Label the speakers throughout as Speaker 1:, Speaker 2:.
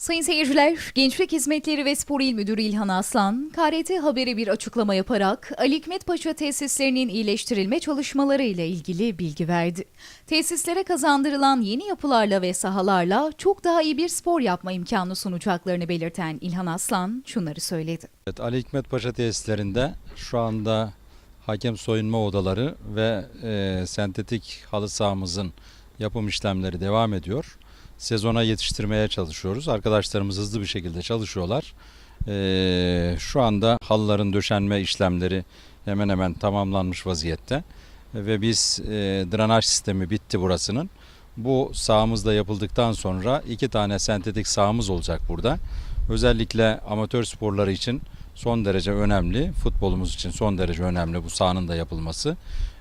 Speaker 1: Sayın seyirciler, Gençlik Hizmetleri ve Spor İl Müdürü İlhan Aslan, KRT Haber'e bir açıklama yaparak Ali Hikmet Paşa tesislerinin iyileştirilme çalışmaları ile ilgili bilgi verdi. Tesislere kazandırılan yeni yapılarla ve sahalarla çok daha iyi bir spor yapma imkanı sunacaklarını belirten İlhan Aslan şunları söyledi.
Speaker 2: Evet, Ali Hikmet Paşa tesislerinde şu anda hakem soyunma odaları ve e, sentetik halı sahamızın yapım işlemleri devam ediyor. Sezona yetiştirmeye çalışıyoruz. Arkadaşlarımız hızlı bir şekilde çalışıyorlar. E, şu anda halıların döşenme işlemleri hemen hemen tamamlanmış vaziyette. Ve biz e, drenaj sistemi bitti burasının. Bu sahamız da yapıldıktan sonra iki tane sentetik sahamız olacak burada. Özellikle amatör sporları için son derece önemli. Futbolumuz için son derece önemli bu sahanın da yapılması.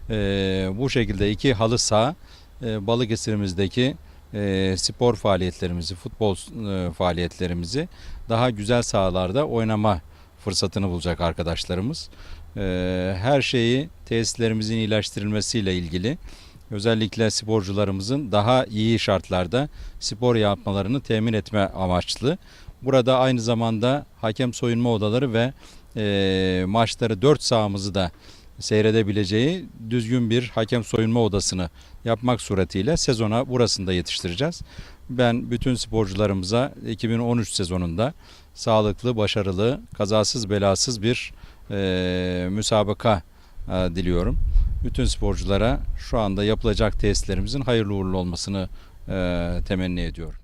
Speaker 2: Ee, bu şekilde iki halı saha e, Balıkesir'imizdeki e, spor faaliyetlerimizi, futbol e, faaliyetlerimizi daha güzel sahalarda oynama fırsatını bulacak arkadaşlarımız. Ee, her şeyi tesislerimizin iyileştirilmesiyle ilgili özellikle sporcularımızın daha iyi şartlarda spor yapmalarını temin etme amaçlı. Burada aynı zamanda hakem soyunma odaları ve e, maçları 4 sahamızı da seyredebileceği düzgün bir hakem soyunma odasını yapmak suretiyle sezona burasında yetiştireceğiz. Ben bütün sporcularımıza 2013 sezonunda sağlıklı, başarılı, kazasız belasız bir e, müsabaka e, diliyorum. Bütün sporculara şu anda yapılacak tesislerimizin hayırlı uğurlu olmasını e, temenni ediyorum.